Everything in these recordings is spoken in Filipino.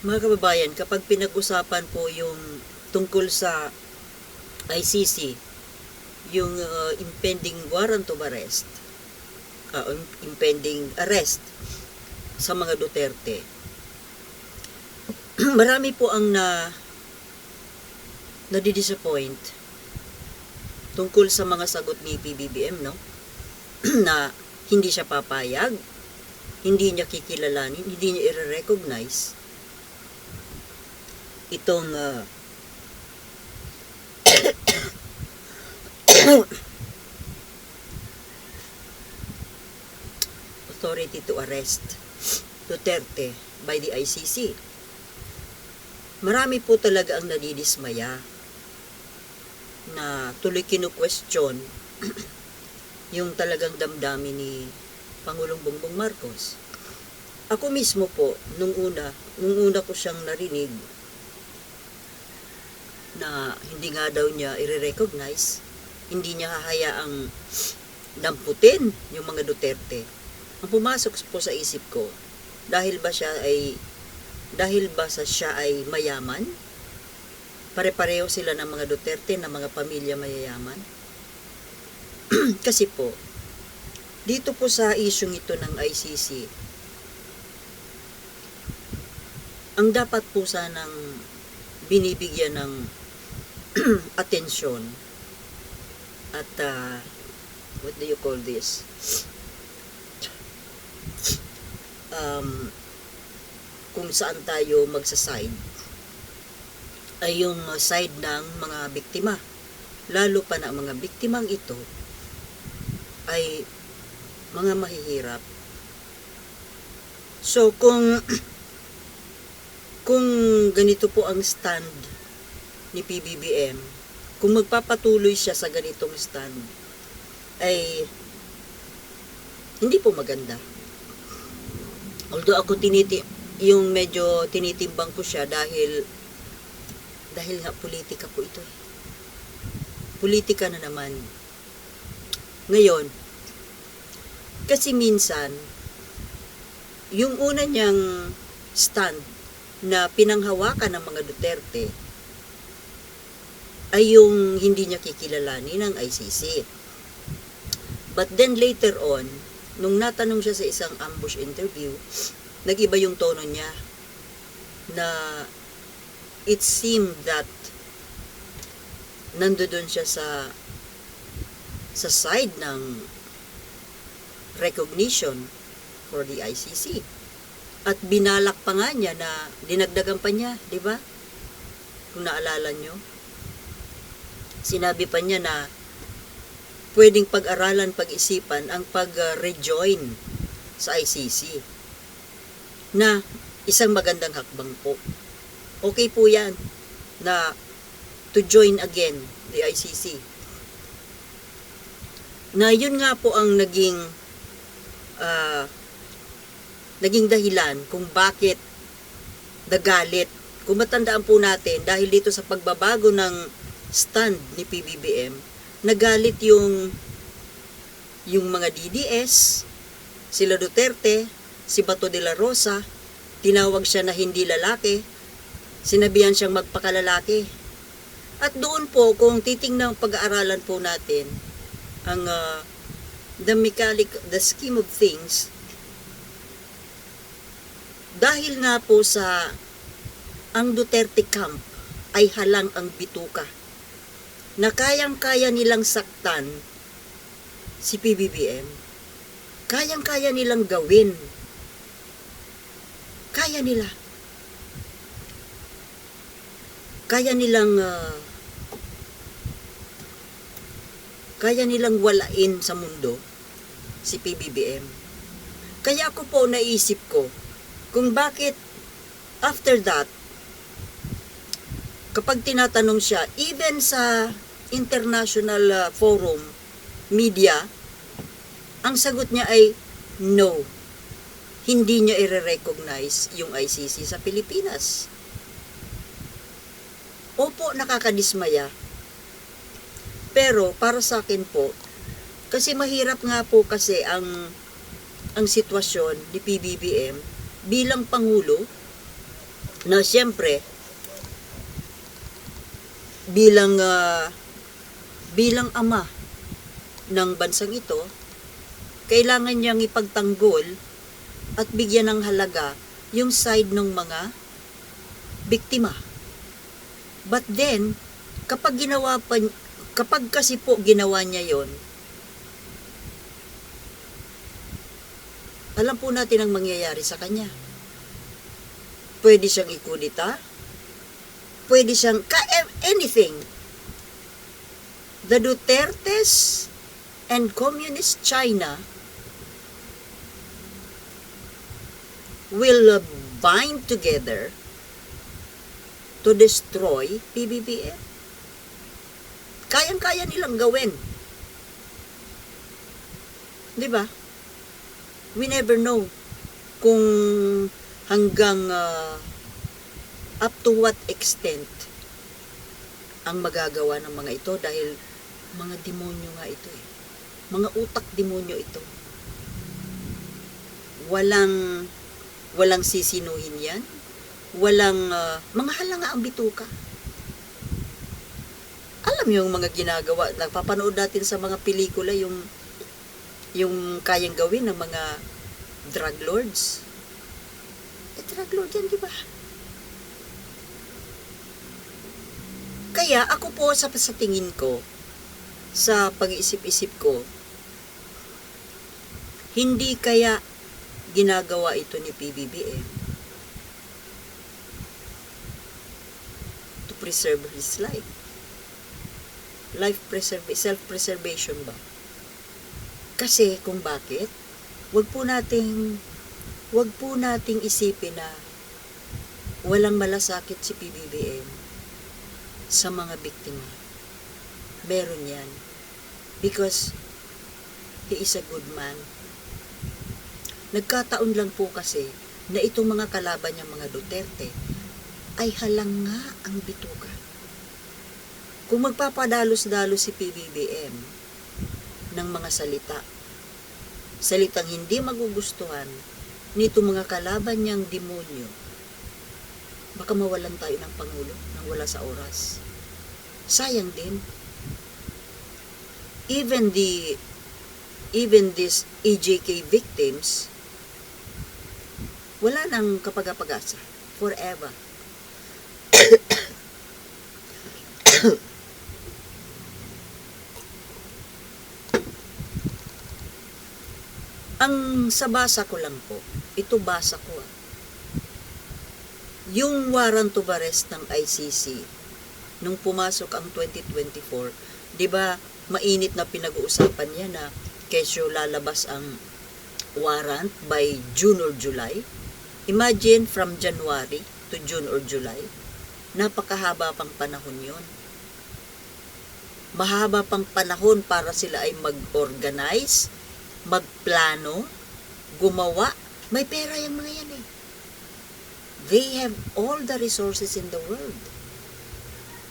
Mga kababayan, kapag pinag-usapan po yung tungkol sa ICC, yung uh, impending warrant of arrest, uh, impending arrest sa mga Duterte, marami po ang na nadi-disappoint tungkol sa mga sagot ni PBBM, no? na hindi siya papayag, hindi niya kikilalanin, hindi niya i-recognize itong uh, authority to arrest Duterte by the ICC. Marami po talaga ang nadidismaya na tuloy kinu-question yung talagang damdamin ni Pangulong Bongbong Marcos. Ako mismo po, nung una, nung una ko siyang narinig na hindi nga daw niya i-recognize, hindi niya hahayaang damputin yung mga Duterte. Ang pumasok po sa isip ko, dahil ba siya ay dahil ba sa siya ay mayaman? Pare-pareho sila ng mga Duterte na mga pamilya mayayaman? Kasi po, dito po sa isyong ito ng ICC, ang dapat po sanang binibigyan ng atensyon at uh, what do you call this? Um, kung saan tayo magsaside ay yung side ng mga biktima. Lalo pa na ang mga biktimang ito ay mga mahihirap. So kung kung ganito po ang stand ni PBBM, kung magpapatuloy siya sa ganitong stand, ay hindi po maganda. Although ako tiniti yung medyo tinitimbang ko siya dahil dahil nga politika po ito. eh. Politika na naman. Ngayon, kasi minsan, yung una niyang stand na pinanghawakan ng mga Duterte ay yung hindi niya kikilalanin ng ICC. But then later on, nung natanong siya sa isang ambush interview, nag-iba yung tono niya na it seemed that nandoon siya sa sa side ng recognition for the ICC. At binalak pa nga niya na dinagdagan pa niya, di ba? Kung naalala nyo. Sinabi pa niya na pwedeng pag-aralan, pag-isipan ang pag-rejoin sa ICC na isang magandang hakbang po. Okay po yan na to join again the ICC. Na yun nga po ang naging uh, naging dahilan kung bakit nagalit. Kung matandaan po natin, dahil dito sa pagbabago ng stand ni PBBM, nagalit yung yung mga DDS, sila Duterte, si Bato de la Rosa, tinawag siya na hindi lalaki, sinabihan siyang magpakalalaki. At doon po, kung titingnan pag-aaralan po natin, ang uh, the mechanic, the scheme of things, dahil nga po sa ang Duterte camp ay halang ang bituka na kayang-kaya nilang saktan si PBBM. Kayang-kaya nilang gawin. Kaya nila. Kaya nilang uh, kaya nilang walain sa mundo si PBBM. Kaya ako po naisip ko kung bakit after that kapag tinatanong siya even sa international uh, forum media ang sagot niya ay no. Hindi niya i-recognize yung ICC sa Pilipinas. Opo nakakadismaya. Pero para sa akin po kasi mahirap nga po kasi ang ang sitwasyon ni PBBM bilang pangulo na siyempre, bilang ah, bilang ama ng bansang ito, kailangan niyang ipagtanggol at bigyan ng halaga yung side ng mga biktima. But then, kapag ginawa pa, kapag kasi po ginawa niya yon, alam po natin ang mangyayari sa kanya. Pwede siyang ikudita, pwede siyang, ka- anything. The Dutertes and Communist China will bind together to destroy PBBM. Kayang-kaya nilang gawin. Di ba? We never know kung hanggang uh, up to what extent ang magagawa ng mga ito dahil mga demonyo nga ito eh. Mga utak demonyo ito. Walang walang sisinuhin yan. Walang ah, mga halanga ang bituka. Alam niyo yung mga ginagawa, napapanood natin sa mga pelikula yung yung kayang gawin ng mga drug lords. Eh, drug lord yan, di ba? Kaya ako po sa, sa tingin ko, sa pag-iisip-isip ko, hindi kaya ginagawa ito ni PBBM to preserve his life. Life preserve, self-preservation ba? Kasi kung bakit, wag po nating wag po nating isipin na walang malasakit si PBBM sa mga biktima. Meron yan. Because he is a good man. Nagkataon lang po kasi na itong mga kalaban niya mga Duterte ay halang nga ang bituka. Kung magpapadalos-dalos si PBBM ng mga salita, salitang hindi magugustuhan nito mga kalaban niyang demonyo, baka mawalan tayo ng Pangulo nang wala sa oras. Sayang din. Even the even these EJK victims, wala nang kapag-apag-asa. Forever. Ang sa basa ko lang po, ito basa ko ah. Yung warrant of arrest ng ICC, nung pumasok ang 2024, di ba mainit na pinag-uusapan niya na kesyo lalabas ang warrant by June or July? Imagine from January to June or July, napakahaba pang panahon yon. Mahaba pang panahon para sila ay mag-organize, magplano, gumawa. May pera yung mga yan eh. They have all the resources in the world.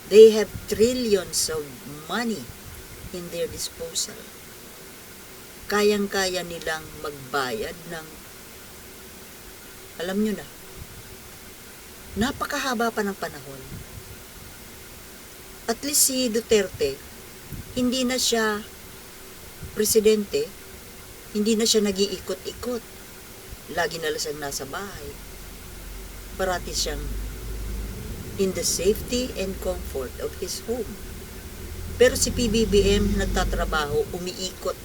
They have trillions of money in their disposal. Kayang-kaya nilang magbayad ng alam nyo na, napakahaba pa ng panahon. At least si Duterte, hindi na siya presidente, hindi na siya nag-iikot-ikot. Lagi na lang siyang nasa bahay. Parati siyang in the safety and comfort of his home. Pero si PBBM nagtatrabaho, umiikot,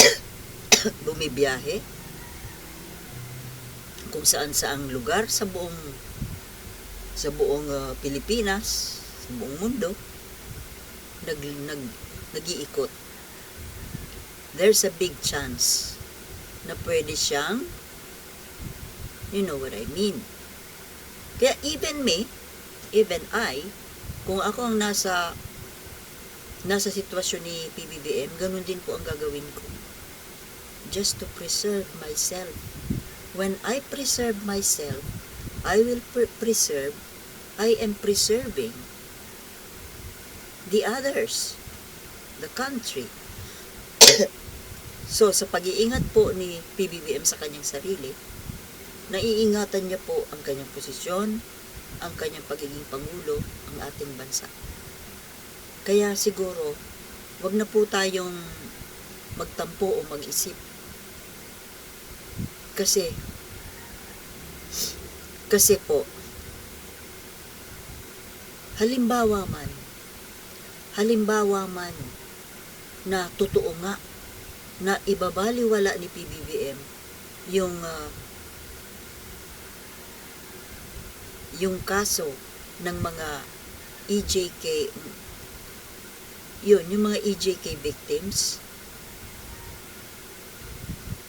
bumibiyahe, kung saan saang lugar sa buong sa buong uh, Pilipinas, sa buong mundo, nag, nag, nag-iikot. There's a big chance na pwede siyang, you know what I mean. Kaya even me, even I, kung ako ang nasa nasa sitwasyon ni PBBM, ganun din po ang gagawin ko. Just to preserve myself. When I preserve myself, I will pre- preserve, I am preserving the others, the country. so, sa pag-iingat po ni PBBM sa kanyang sarili, naiingatan niya po ang kanyang posisyon, ang kanyang pagiging pangulo, ang ating bansa. Kaya siguro, wag na po tayong magtampo o mag-isip. Kasi, kasi po, halimbawa man, halimbawa man na totoo nga na ibabaliwala ni PBBM yung ah, yung kaso ng mga EJK yun, yung mga EJK victims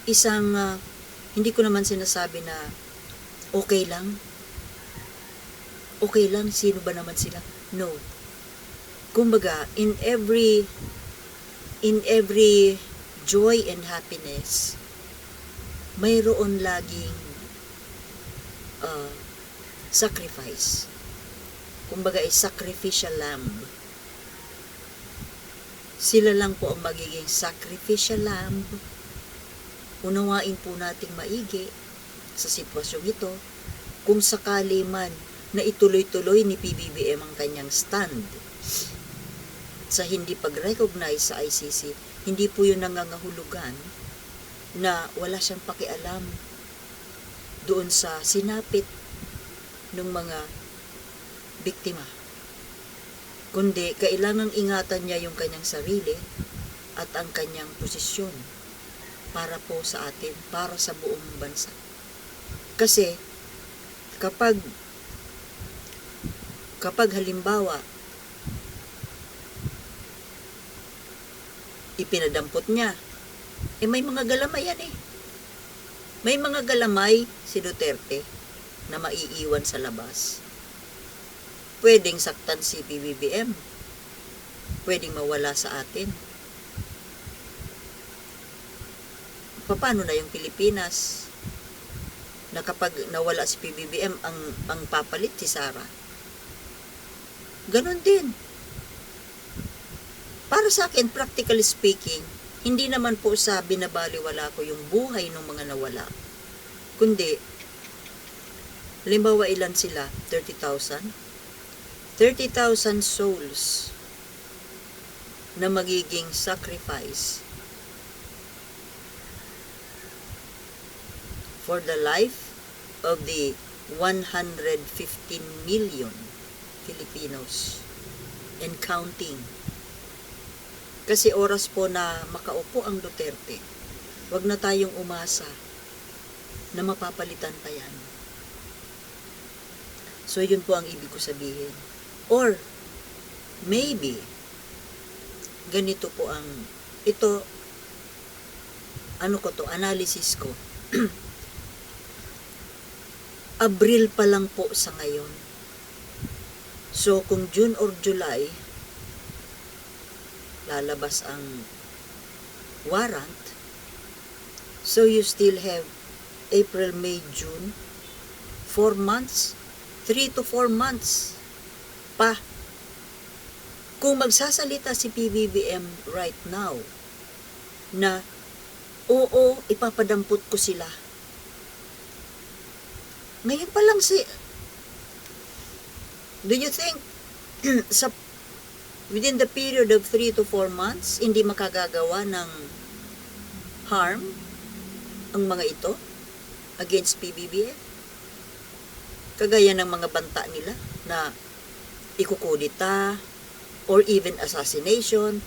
isang ah, hindi ko naman sinasabi na okay lang okay lang, sino ba naman sila no kumbaga in every in every joy and happiness mayroon laging uh, sacrifice. Kumbaga ay sacrificial lamb. Sila lang po ang magiging sacrificial lamb. Unawain po nating maigi sa sitwasyong ito kung sakali man na ituloy-tuloy ni PBBM ang kanyang stand sa hindi pag-recognize sa ICC, hindi po yun nangangahulugan na wala siyang pakialam doon sa sinapit ng mga biktima. Kundi kailangang ingatan niya yung kanyang sarili at ang kanyang posisyon para po sa atin, para sa buong bansa. Kasi kapag kapag halimbawa ipinadampot niya eh may mga galamay yan eh. May mga galamay si Duterte na maiiwan sa labas. Pwedeng saktan si PBBM. Pwedeng mawala sa atin. Paano na yung Pilipinas? Na kapag nawala si PBBM, ang, ang papalit si Sara. Ganon din. Para sa akin, practically speaking, hindi naman po sa binabaliwala ko yung buhay ng mga nawala. Kundi, limbawa ilan sila? 30,000? 30,000 souls na magiging sacrifice for the life of the 115 million Filipinos and counting. Kasi oras po na makaupo ang Duterte, wag na tayong umasa na mapapalitan pa yan. So, yun po ang ibig ko sabihin. Or, maybe, ganito po ang, ito, ano ko to, analysis ko. Abril pa lang po sa ngayon. So, kung June or July, lalabas ang warrant, so you still have April, May, June, 4 months, 3 to 4 months pa. Kung magsasalita si PBBM right now na oo, ipapadampot ko sila. Ngayon pa lang si Do you think sa within the period of 3 to 4 months hindi makagagawa ng harm ang mga ito against PBBM? Kagaya ng mga banta nila na ikukudita or even assassination.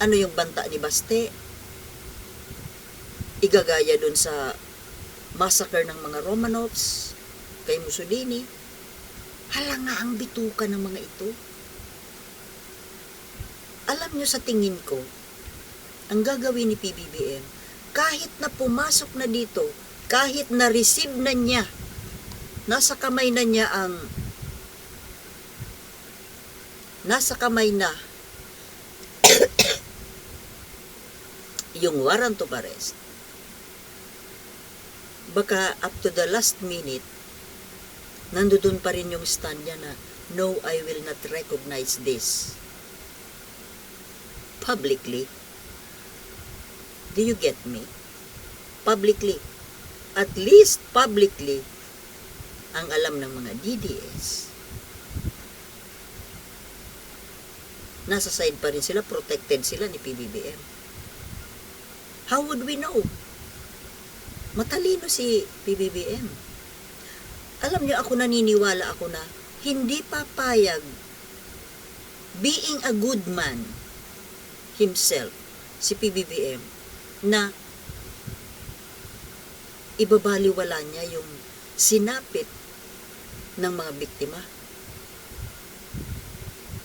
Ano yung banta ni Baste? Igagaya dun sa massacre ng mga Romanovs kay Mussolini. Hala nga ang bituka ng mga ito. Alam nyo sa tingin ko, ang gagawin ni PBBM, kahit na pumasok na dito, kahit na receive na niya, nasa kamay na niya ang nasa kamay na yung warrant of arrest. Baka up to the last minute, nandoon pa rin yung stand niya na, no, I will not recognize this publicly. Do you get me? Publicly. At least publicly, ang alam ng mga DDS, nasa side pa rin sila, protected sila ni PBBM. How would we know? Matalino si PBBM. Alam niyo, ako naniniwala ako na hindi papayag being a good man himself, si PBBM, na ibabaliwala niya yung sinapit ng mga biktima.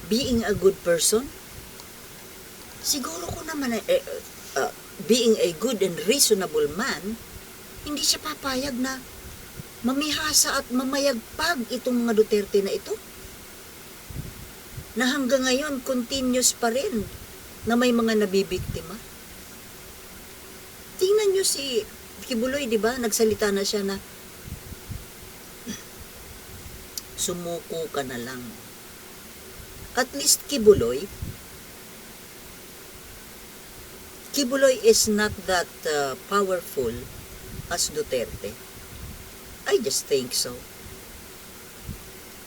Being a good person, siguro ko naman, eh, uh, being a good and reasonable man, hindi siya papayag na mamihasa at mamayagpag itong mga Duterte na ito. Na hanggang ngayon, continuous pa rin na may mga nabibiktima. Tingnan nyo si Kibuloy, di ba? Nagsalita na siya na sumuko ka na lang. At least Kibuloy, Kibuloy is not that uh, powerful as Duterte. I just think so.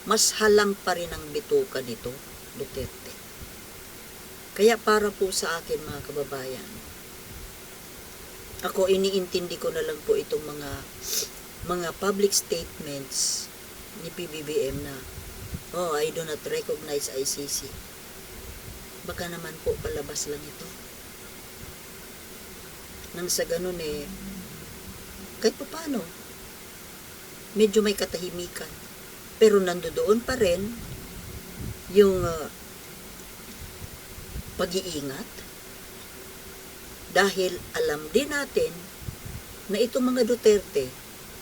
Mas halang pa rin ang bituka nito, Duterte. Kaya para po sa akin mga kababayan, ako iniintindi ko na lang po itong mga mga public statements ni PBBM na oh, I do not recognize ICC. Baka naman po palabas lang ito. Nang sa ganun eh, kahit pa paano, medyo may katahimikan. Pero nandoon pa rin yung uh, pag-iingat dahil alam din natin na itong mga Duterte,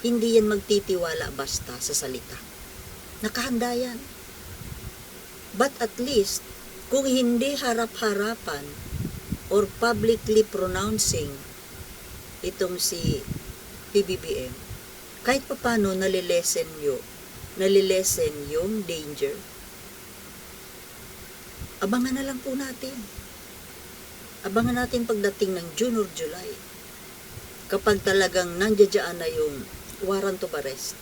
hindi yan magtitiwala basta sa salita. Nakahanda yan. But at least, kung hindi harap-harapan or publicly pronouncing itong si PBBM, kahit pa paano nalilesen nyo, nalilesen yung danger, abangan na lang po natin. Abangan natin pagdating ng June or July. Kapag talagang nandiyadyaan na yung warrant of arrest.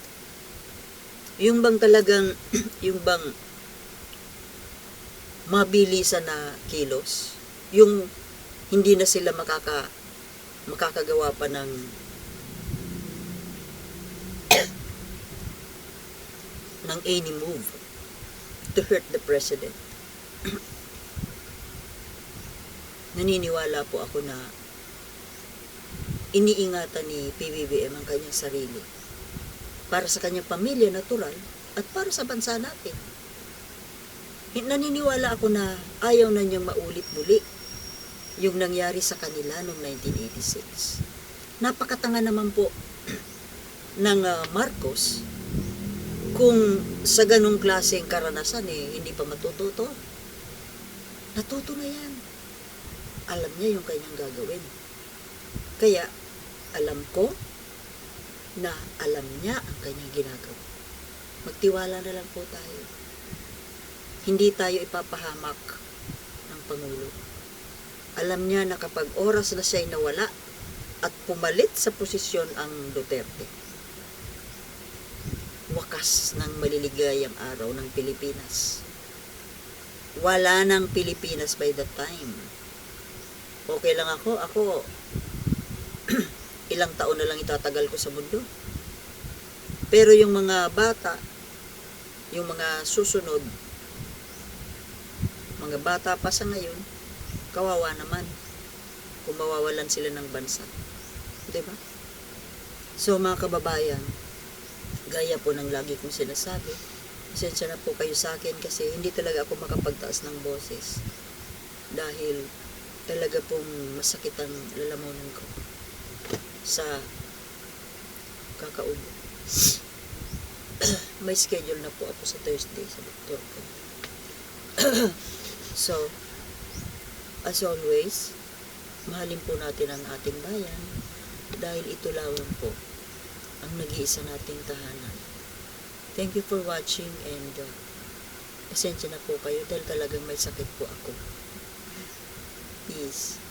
Yung bang talagang, yung bang mabilisan na kilos. Yung hindi na sila makaka, makakagawa pa ng ng any move to hurt the president. Naniniwala po ako na iniingatan ni PBBM ang kanyang sarili para sa kanyang pamilya natural at para sa bansa natin. Naniniwala ako na ayaw na niyang maulit muli yung nangyari sa kanila noong 1986. Napakatanga naman po ng ah, Marcos kung sa ganong klaseng karanasan eh, hindi pa matututo. Natuto na yan. Alam niya yung kanyang gagawin. Kaya, alam ko na alam niya ang kanyang ginagawa. Magtiwala na lang po tayo. Hindi tayo ipapahamak ng Pangulo. Alam niya na kapag oras na siya'y nawala at pumalit sa posisyon ang Duterte, wakas ng maliligayang araw ng Pilipinas. Wala ng Pilipinas by that time. Okay lang ako. Ako, ilang taon na lang itatagal ko sa mundo. Pero yung mga bata, yung mga susunod, mga bata pa sa ngayon, kawawa naman kung mawawalan sila ng bansa. ba? So mga kababayan, gaya po ng lagi kong sinasabi, pasensya na po kayo sa akin kasi hindi talaga ako makapagtaas ng boses. Dahil talaga pong masakit ang lalamunan ko sa kakaubo. May schedule na po ako sa Thursday sa doktor ko. so, as always, mahalin po natin ang ating bayan dahil ito lamang po ang nag-iisa nating tahanan. Thank you for watching and uh, pasensya na po kayo dahil talagang may sakit po ako. Peace.